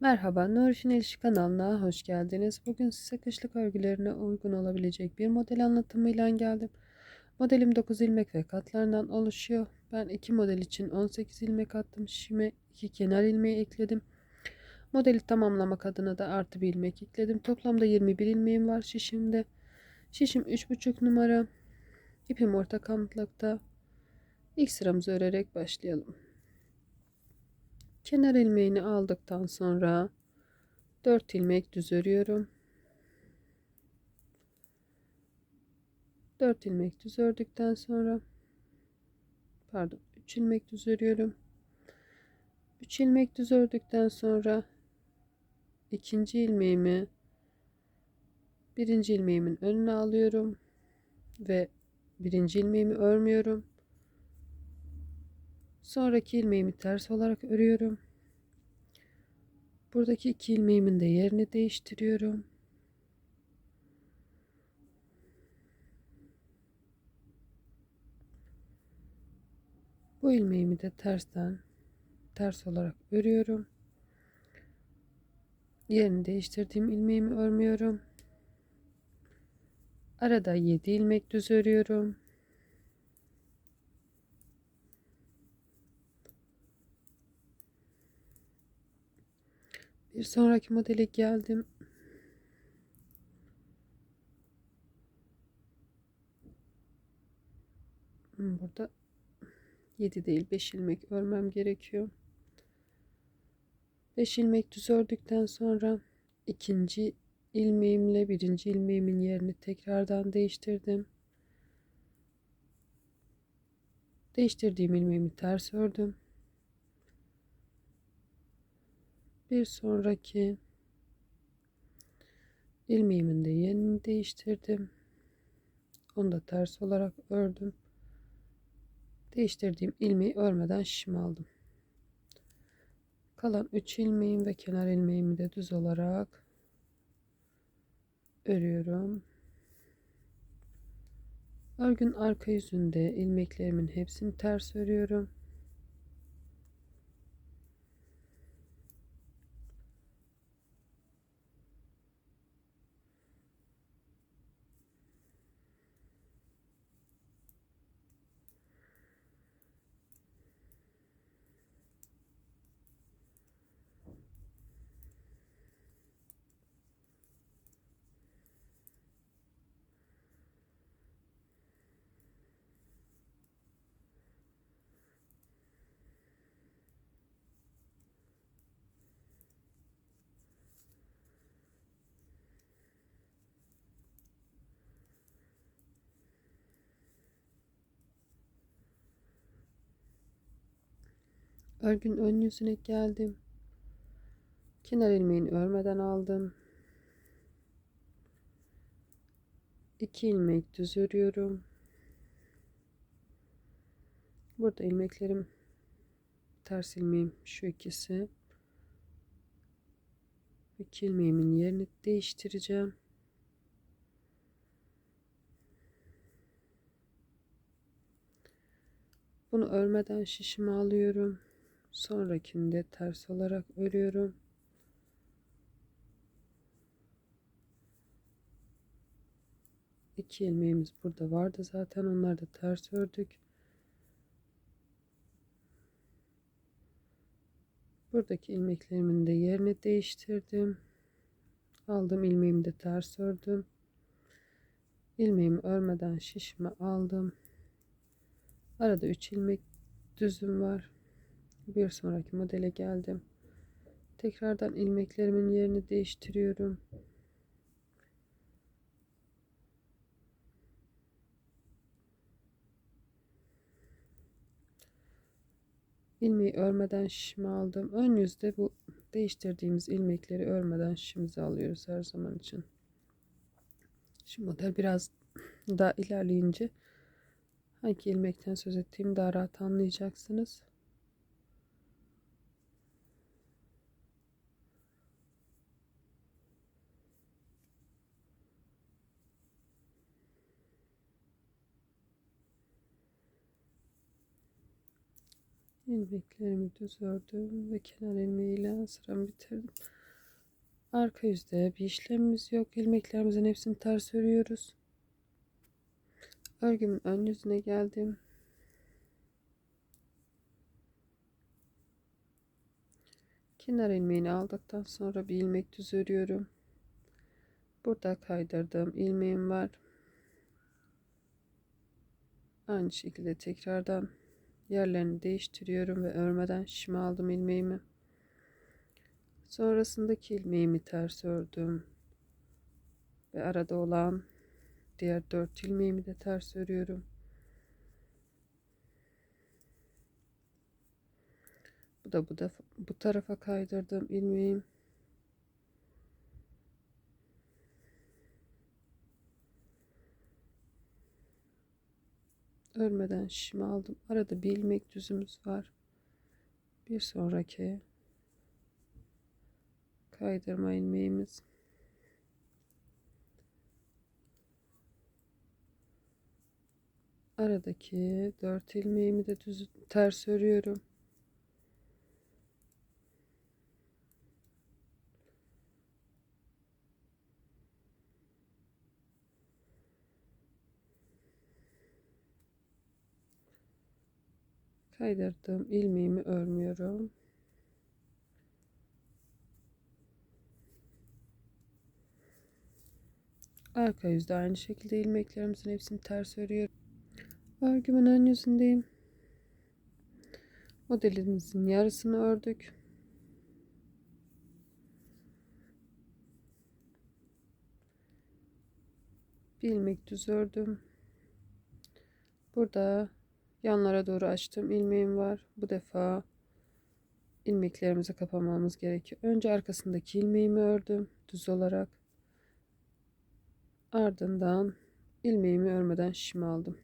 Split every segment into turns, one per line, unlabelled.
Merhaba, Nurşin İlişki kanalına hoş geldiniz. Bugün size kışlık örgülerine uygun olabilecek bir model anlatımıyla geldim. Modelim 9 ilmek ve katlarından oluşuyor. Ben iki model için 18 ilmek attım. Şişime 2 kenar ilmeği ekledim. Modeli tamamlamak adına da artı bir ilmek ekledim. Toplamda 21 ilmeğim var şişimde. Şişim 3,5 numara. İpim orta kalınlıkta. İlk sıramızı örerek başlayalım. Kenar ilmeğini aldıktan sonra 4 ilmek düz örüyorum. 4 ilmek düz ördükten sonra pardon 3 ilmek düz örüyorum. 3 ilmek düz ördükten sonra ikinci ilmeğimi birinci ilmeğimin önüne alıyorum ve birinci ilmeğimi örmüyorum. Sonraki ilmeğimi ters olarak örüyorum. Buradaki iki ilmeğimin de yerini değiştiriyorum. Bu ilmeğimi de tersten ters olarak örüyorum. Yerini değiştirdiğim ilmeğimi örmüyorum. Arada 7 ilmek düz örüyorum. Bir sonraki modele geldim. Hmm, burada 7 değil 5 ilmek örmem gerekiyor. 5 ilmek düz ördükten sonra ikinci ilmeğimle birinci ilmeğimin yerini tekrardan değiştirdim. Değiştirdiğim ilmeğimi ters ördüm. Bir sonraki ilmeğimin de yerini değiştirdim. Onu da ters olarak ördüm. Değiştirdiğim ilmeği örmeden şişim aldım. Kalan 3 ilmeğim ve kenar ilmeğimi de düz olarak örüyorum. Örgün arka yüzünde ilmeklerimin hepsini ters örüyorum. Örgün ön yüzüne geldim. Kenar ilmeğini örmeden aldım. 2 ilmek düz örüyorum. Burada ilmeklerim ters ilmeğim şu ikisi. 2 ilmeğimin yerini değiştireceğim. Bunu örmeden şişimi alıyorum. Sonrakinde ters olarak örüyorum. İki ilmeğimiz burada vardı zaten onları da ters ördük. Buradaki ilmeklerimin de yerini değiştirdim. Aldım ilmeğimi de ters ördüm. İlmeğimi örmeden şişme aldım. Arada 3 ilmek düzüm var. Bir sonraki modele geldim. Tekrardan ilmeklerimin yerini değiştiriyorum. ilmeği örmeden şişimi aldım. Ön yüzde bu değiştirdiğimiz ilmekleri örmeden şişimizi alıyoruz her zaman için. Şu model biraz daha ilerleyince hangi ilmekten söz ettiğimi daha rahat anlayacaksınız. İlmeklerimi düz ördüm ve kenar ilmeğiyle sıramı bitirdim. Arka yüzde bir işlemimiz yok. İlmeklerimizin hepsini ters örüyoruz. Örgümün ön yüzüne geldim. Kenar ilmeğini aldıktan sonra bir ilmek düz örüyorum. Burada kaydırdığım ilmeğim var. Aynı şekilde tekrardan yerlerini değiştiriyorum ve örmeden şişme aldım ilmeğimi. Sonrasındaki ilmeğimi ters ördüm. Ve arada olan diğer dört ilmeğimi de ters örüyorum. Bu da bu da bu tarafa kaydırdım ilmeğim. Örmeden şişimi aldım. Arada bir ilmek düzümüz var. Bir sonraki kaydırma ilmeğimiz. Aradaki dört ilmeğimi de düz ters örüyorum. Kaydırdığım ilmeğimi örmüyorum. Arka yüzde aynı şekilde ilmeklerimizin hepsini ters örüyorum. Örgümün ön yüzündeyim. Modelimizin yarısını ördük. Bir ilmek düz ördüm. Burada yanlara doğru açtığım ilmeğim var. Bu defa ilmeklerimizi kapamamız gerekiyor. Önce arkasındaki ilmeğimi ördüm düz olarak. Ardından ilmeğimi örmeden şişimi aldım.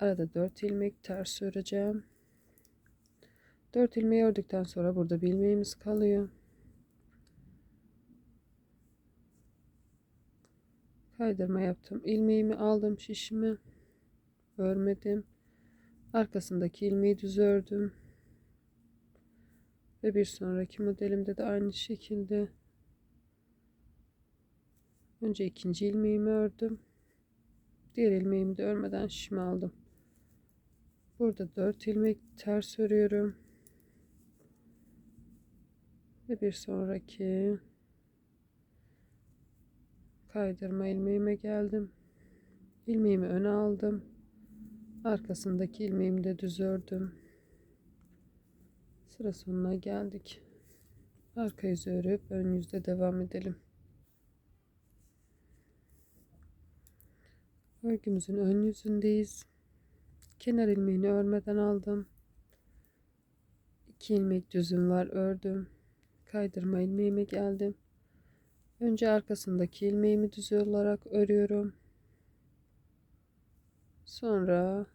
Arada 4 ilmek ters öreceğim. 4 ilmeği ördükten sonra burada bir ilmeğimiz kalıyor. Kaydırma yaptım. ilmeğimi aldım şişimi örmedim. Arkasındaki ilmeği düz ördüm. Ve bir sonraki modelimde de aynı şekilde önce ikinci ilmeğimi ördüm. Diğer ilmeğimi de örmeden şişimi aldım. Burada 4 ilmek ters örüyorum. Ve bir sonraki kaydırma ilmeğime geldim. ilmeğimi öne aldım. Arkasındaki ilmeğimi de düz ördüm. Sıra sonuna geldik. Arka yüzü örüp ön yüzde devam edelim. Örgümüzün ön yüzündeyiz. Kenar ilmeğini örmeden aldım. 2 ilmek düzüm var ördüm. Kaydırma ilmeğime geldim. Önce arkasındaki ilmeğimi düz olarak örüyorum. Sonra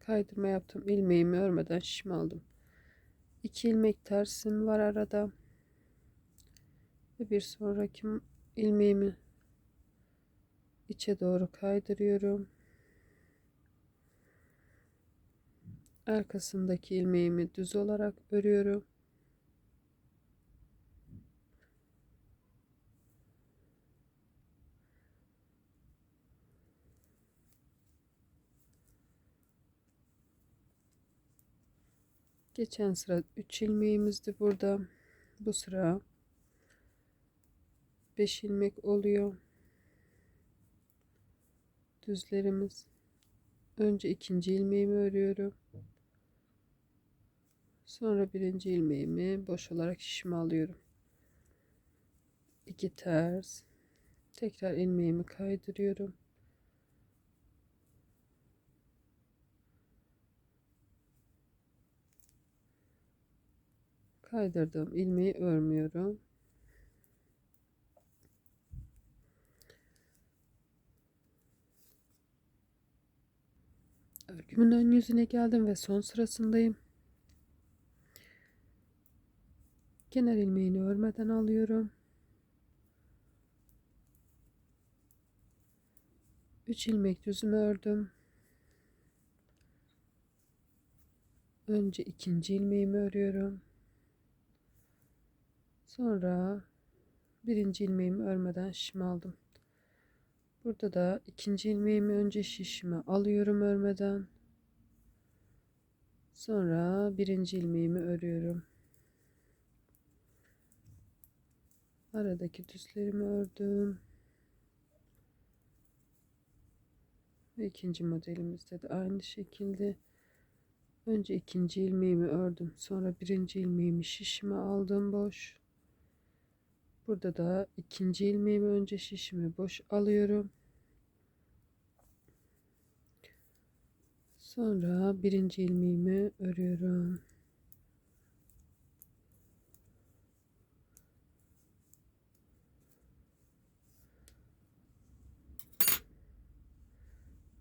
kaydırma yaptım. ilmeğimi örmeden şişme aldım. 2 ilmek tersim var arada. Ve bir sonraki ilmeğimi içe doğru kaydırıyorum. Arkasındaki ilmeğimi düz olarak örüyorum. Geçen sıra 3 ilmeğimizdi burada. Bu sıra 5 ilmek oluyor. Düzlerimiz. Önce ikinci ilmeğimi örüyorum. Sonra birinci ilmeğimi boş olarak şişime alıyorum. 2 ters. Tekrar ilmeğimi kaydırıyorum. Kaydırdığım ilmeği örmüyorum. Örgümün ön yüzüne geldim ve son sırasındayım. Kenar ilmeğini örmeden alıyorum. 3 ilmek düzümü ördüm. Önce ikinci ilmeğimi örüyorum. Sonra birinci ilmeğimi örmeden şişimi aldım. Burada da ikinci ilmeğimi önce şişime alıyorum örmeden. Sonra birinci ilmeğimi örüyorum. Aradaki düzlerimi ördüm. Ve ikinci modelimizde de aynı şekilde önce ikinci ilmeğimi ördüm. Sonra birinci ilmeğimi şişime aldım boş. Burada da ikinci ilmeğimi önce şişimi boş alıyorum. Sonra birinci ilmeğimi örüyorum.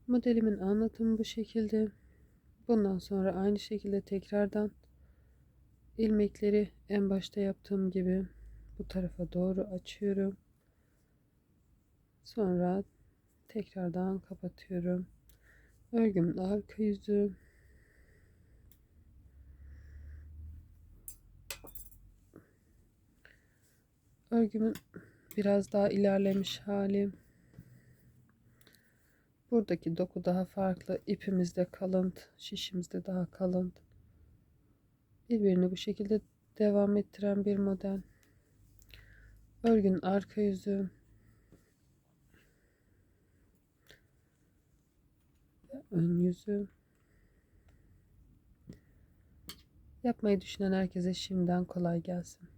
Modelimin anlatımı bu şekilde. Bundan sonra aynı şekilde tekrardan ilmekleri en başta yaptığım gibi bu tarafa doğru açıyorum. Sonra tekrardan kapatıyorum. Örgümün arka yüzü örgümün biraz daha ilerlemiş hali. Buradaki doku daha farklı. İpimiz de kalın, şişimiz de daha kalın. Birbirini bu şekilde devam ettiren bir model. Örgünün arka yüzü. Ön yüzü. Yapmayı düşünen herkese şimdiden kolay gelsin.